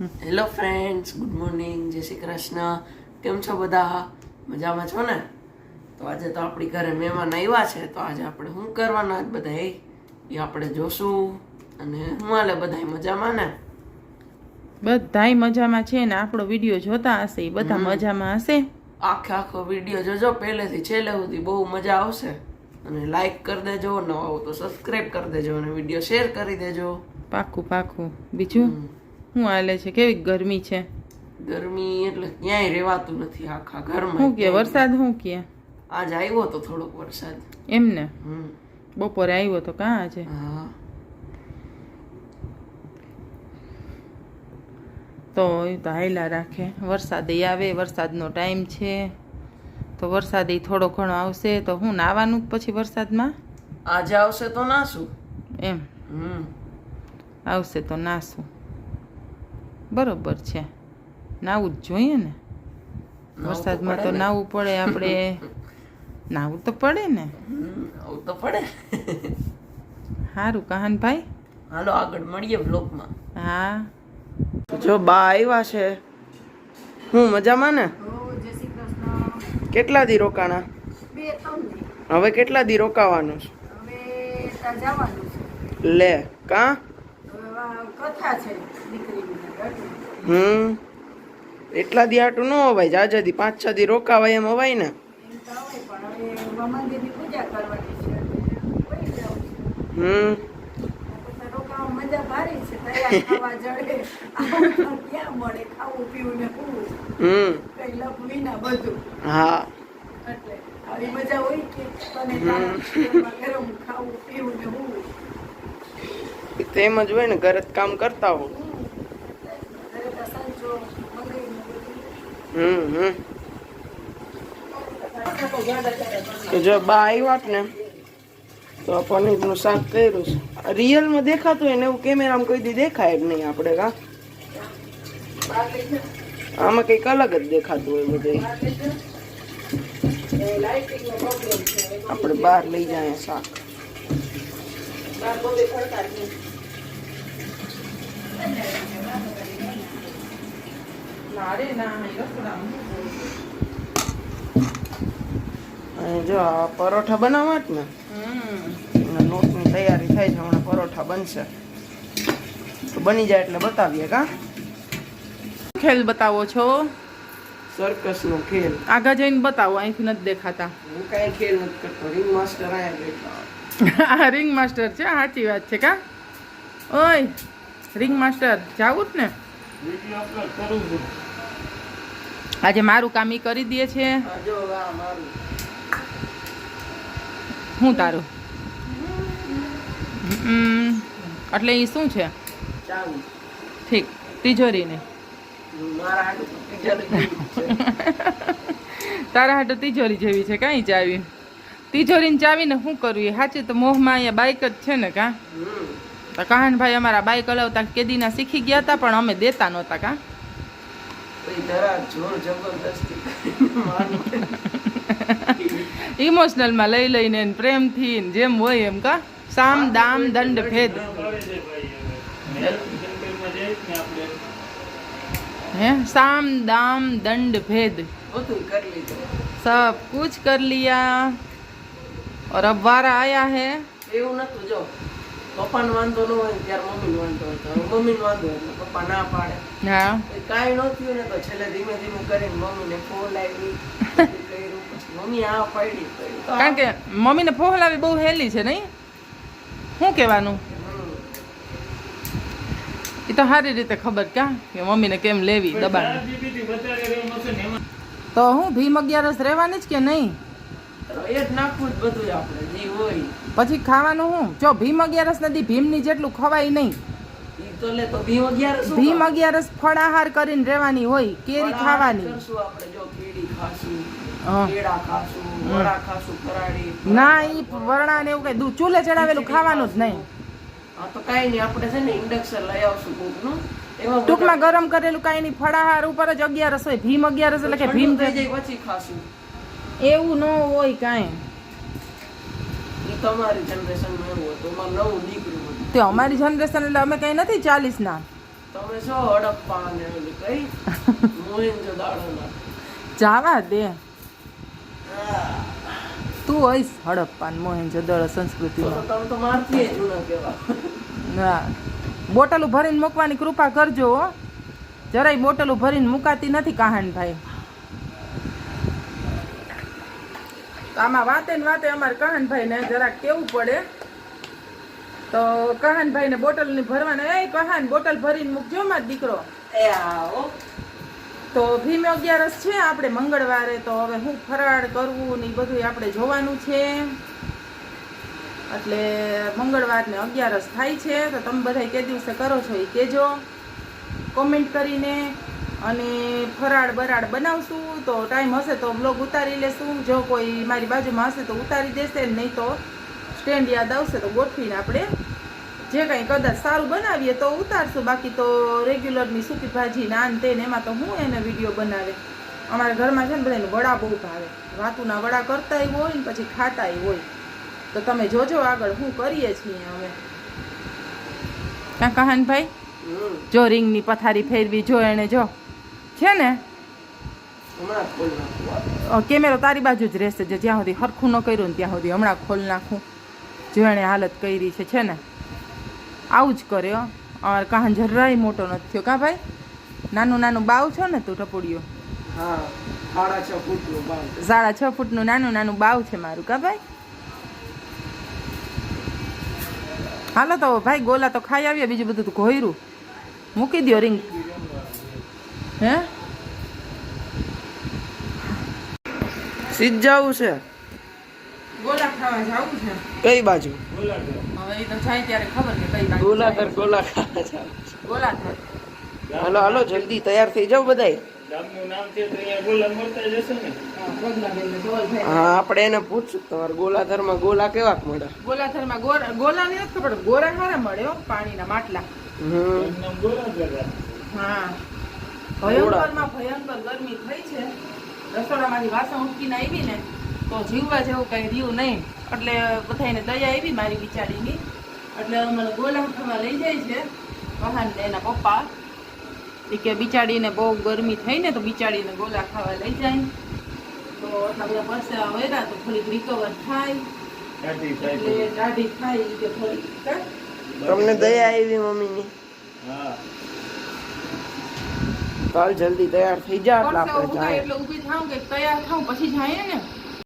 Hello friends good morning જય શ્રી કૃષ્ણ. કેમ છો બધા? મજામાં છો ને? તો આજે તો આપણી ઘરે મહેમાન આવ્યા છે. તો આજે આપણે શું કરવાના જ બધા એ આપણે જોશું. અને હું હાલે? બધા મજામાં ને? બધાય મજામાં છે ને? આપણો વીડિયો જોતા હશે. એ બધા મજામાં હશે? આખે આખો વીડિયો જોજો. પહેલેથી છેલ્લે સુધી બહુ મજા આવશે. અને લાઈક કરી દેજો. નવા આવો તો સબસ્ક્રાઈબ કરી દેજો. અને વીડિયો શેર કરી દેજો. પાકું પાકું. બીજું? શું હાલે છે? કેવી ગરમી છે? ગરમી એટલે ક્યાંય રહેવાતું નથી આખા શું ઘરમાં કે વરસાદ શું કે? આજ આવ્યો તો થોડોક વરસાદ. એમને હમ. બપોરે આવ્યો તો કાં આજે? તો એ તો હાયલા રાખે. વરસાદ આવે વરસાદનો ટાઈમ છે. તો વરસાદ થોડો ઘણો આવશે. તો હું નાવાનું પછી વરસાદમાં? આજે આવશે તો નાશું એમ. આવશે તો નાસું. બરોબર છે. નાવું જ જોઈએ ને. વરસાદમાં તો નાવું પડે આપણે. નાવું તો પડે ને. તો પડે. સારું કહાનભાઈ? હાલો આગળ મળીએ બ્લોગમાં હા. જો બા આવ્યા છે. હું મજામાં ને? કેટલા દી રોકાણા? હવે કેટલા દી રોકાવાનું છે. લે કા? હમ. એટલા દી આટું ન અવાય જાજા દી પાંચ છ દી રોકાવાય એમ અવાય ને. હમ. હા. તેમ જ હોય ને ઘરે કામ કરતા હો હમ હમ. જો બા આવ્યા ને, તો પનીરનું શાક કર્યું છે. રિયલમાં દેખાતું હોય ને એવું કેમેરામાં કોઈ દી દેખાય જ નહીં આપણે કા આમાં કંઈક અલગ જ દેખાતું હોય બધે. આપણે બહાર લઈ જાય શાક. જો પરોઠા બનાવવા જ ને? અને લોટની તૈયારી થાય છે હમણાં પરોઠા બનશે. તો બની જાય એટલે બતાવીએ કા? ખેલ બતાવો છો? સર્કસ નો ખેલ. આગળ જઈને બતાવો અહીંથી નથી દેખાતા. હું કઈ ખેલ નથી કરતો રિંગ માસ્ટર આયા બેઠા. આ રિંગ માસ્ટર છે સાચી વાત છે કા? ઓય રિંગ માસ્ટર જાવું જ ને? આજે મારું કામ એ કરી દે છે. હું તારું? એટલે એ શું છે? ઠીક તિજોરીને તારા હાટો તિજોરી જેવી છે કાંઈ ચાવી? તિજોરીને ચાવીને શું કરવું સાચું તો મોહમાં અહીંયા બાઇક જ છે ને કાં. તો કહાનભાઈ અમારા બાઇક હલાવતા કેદીના શીખી ગયા હતા પણ અમે દેતા નહોતા કાં? પછી જરા જોર જબરદસ્તી કરીને મારવું. ઇમોશનલમાં લઈ લઈને ને પ્રેમથી ને જેમ હોય એમ કા સામ દામ દંડ ભેદ હે સામ દામ દંડ ભેદ બધું કરી લીધું सब कुछ कर लिया और अब वारा आया है એવું નતું જો પપ્પાને વાંધો ન હોય ત્યારે મમ્મીને વાંધો હતો તો મમ્મીને વાંધો હોય એટલે પપ્પા ના પાડે. હા. કાંઈ ન થયું ને તો છેલ્લે ધીમે ધીમે કરીને મમ્મીને ફોન આવી મમ્મી આ પાડી કારણ કે મમ્મીને ફોહલાવી બહુ હેલી છે નહીં? શું કહેવાનું? એ તો સારી રીતે ખબર ક્યાં? કે મમ્મીને કેમ લેવી દબાણ? તો હું ભીમ અગિયારસ રહેવાની જ કે નહીં? પછી ખાવાનું હું જો ભીમ અગિયારસ નથી ભીમની જેટલું ખવાય નહીં. ભીમ અગિયારસ ફળ આહાર કરીને રહેવાની હોય કેરી ખાવાની. ના ઈ વરણા ને એવું કઈ દૂધ ચૂલે ચડાવેલું ખાવાનું જ નહીં. તો કાંઈ નહીં આપણે છે ને ઇન્ડક્શન લઈ આવશું કોકનું. ટૂંકમાં ગરમ કરેલું કાંઈ નહીં ફળાહાર ઉપર જ અગિયારસ હોય ભીમ અગિયારસ એટલે કે ભીમ થઈ જાય પછી ખાશું. એવું ન હોય કાંઈ. એ તમારી જનરેશનમાં એવું હતું. એમાં નવું નીકળ્યું તે અમારી જનરેશન એટલે અમે કંઈ નથી ચાલીસ ના તમે છો હડપ્પા ને ઓલી કઈ? મોહેન્જો દાડોના. જાવા દે. તું હોઈશ હડપ્પા ને મોહેન્જો તો સંસ્કૃતિમાં તમે તો મારથી જૂના કેવા ના. બોટલું ભરીને મૂકવાની કૃપા કરજો હો. જરાય બોટલું ભરીને મુકાતી નથી કહાનભાઈ. તો આમાં વાતે ને વાતે અમારે કહાનભાઈને જરાક કેવું પડે. તો કહાનભાઈને બોટલની ભરવાને એ કહાન બોટલ ભરીને મૂકજો મારો દીકરો. તો ભીમ અગિયારસ છે આપણે મંગળવારે તો હવે હું ફરાળ કરવું ને એ બધું આપણે જોવાનું છે. એટલે મંગળવારને અગિયારસ થાય છે તો તમે બધા કે દિવસે કરો છો એ કહેજો કોમેન્ટ કરીને અને ફરાળ બરાળ બનાવશું તો ટાઈમ હશે તો બ્લોગ ઉતારી લેશું. જો કોઈ મારી બાજુમાં હશે તો ઉતારી દેશે નહીં તો સ્ટેન્ડ યાદ આવશે તો ગોઠવીને આપણે જે કંઈ કદાચ સારું બનાવીએ તો ઉતારશું. બાકી તો રેગ્યુલરની સૂકી ભાજી નાન તે ને એમાં તો હું એને વીડિયો બનાવે. અમારા ઘરમાં છે ને બધાને વડા બહુ ભાવે. વાતુના વડા કરતાય હોય ને પછી ખાતાય હોય. તો તમે જોજો આગળ શું કરીએ છીએ અમે કાં કહાનભાઈ? હમ. જો રિંગની પથારી ફેરવી જો એને જો. છે ને? કેમેરો તારી બાજુ જ રહેશે જે જ્યાં સુધી હરખું ન કર્યું ને ત્યાં સુધી હમણાં ખોલ નાખું. જો એણે હાલત કરી છે છે ને? આવું જ કર્યો અમારે કાહન જરાય મોટો નથી થયો. કાં ભાઈ? નાનું નાનું બાવ છો ને તું ટપુડિયો? સાડા છ ફૂટનું નાનું નાનું બાવ છે મારું કા ભાઈ? હાલો તો ભાઈ ગોલા તો ખાઈ આવીએ બીજું બધું તું ઘોયરું. મૂકી દ્યો રિંગ હે? સીધ જવું છે. ગોલા ખાવા જવું છે. કઈ બાજુ? હવે એ તો જાય ત્યારે ખબર કે કઈ બાજુ. ગોલા કર જાય. ગોલા ખાવા જાવ ગોલા કર હાલો હાલો જલ્દી તૈયાર થઈ જાવ બધાય. ગોલા ને? આપણે એને પૂછશું. તમારે ગોલાધરમાં ગોલા કેવા મળે? ગોલાથરમાં ગોરા ગોલાની નથી ખબર ગોરા હારા મળે હો પાણીના માટલા. હમ. ગોલા હા. ભયંકરમાં ભયંકર ગરમી થઈ છે. રસોડામાંથી વાસણ ઉટકીને આવી ને તો જીવવા જેવું કઈ રહ્યું નહીં. એટલે બધાને દયા આવી મારી બિચારીની. એટલે મને ગોલા ખાવા લઈ જાય છે. વહાન એના પપ્પા. એ કે બિચારીને બહુ ગરમી થઈ ને તો બિચારીને ગોલા ખાવા લઈ જાય. તો આટલા બધા પરસેવા તો થોડીક રિકવર થાય. એટલે દાઢી થાય કે થોડીક. તમને દયા આવી મમ્મીની. હા. કાલ જલ્દી તૈયાર થઈ જા એટલે આપણે જાય એટલે ઊભી થાઉં કે તૈયાર થાઉં પછી જાય ને?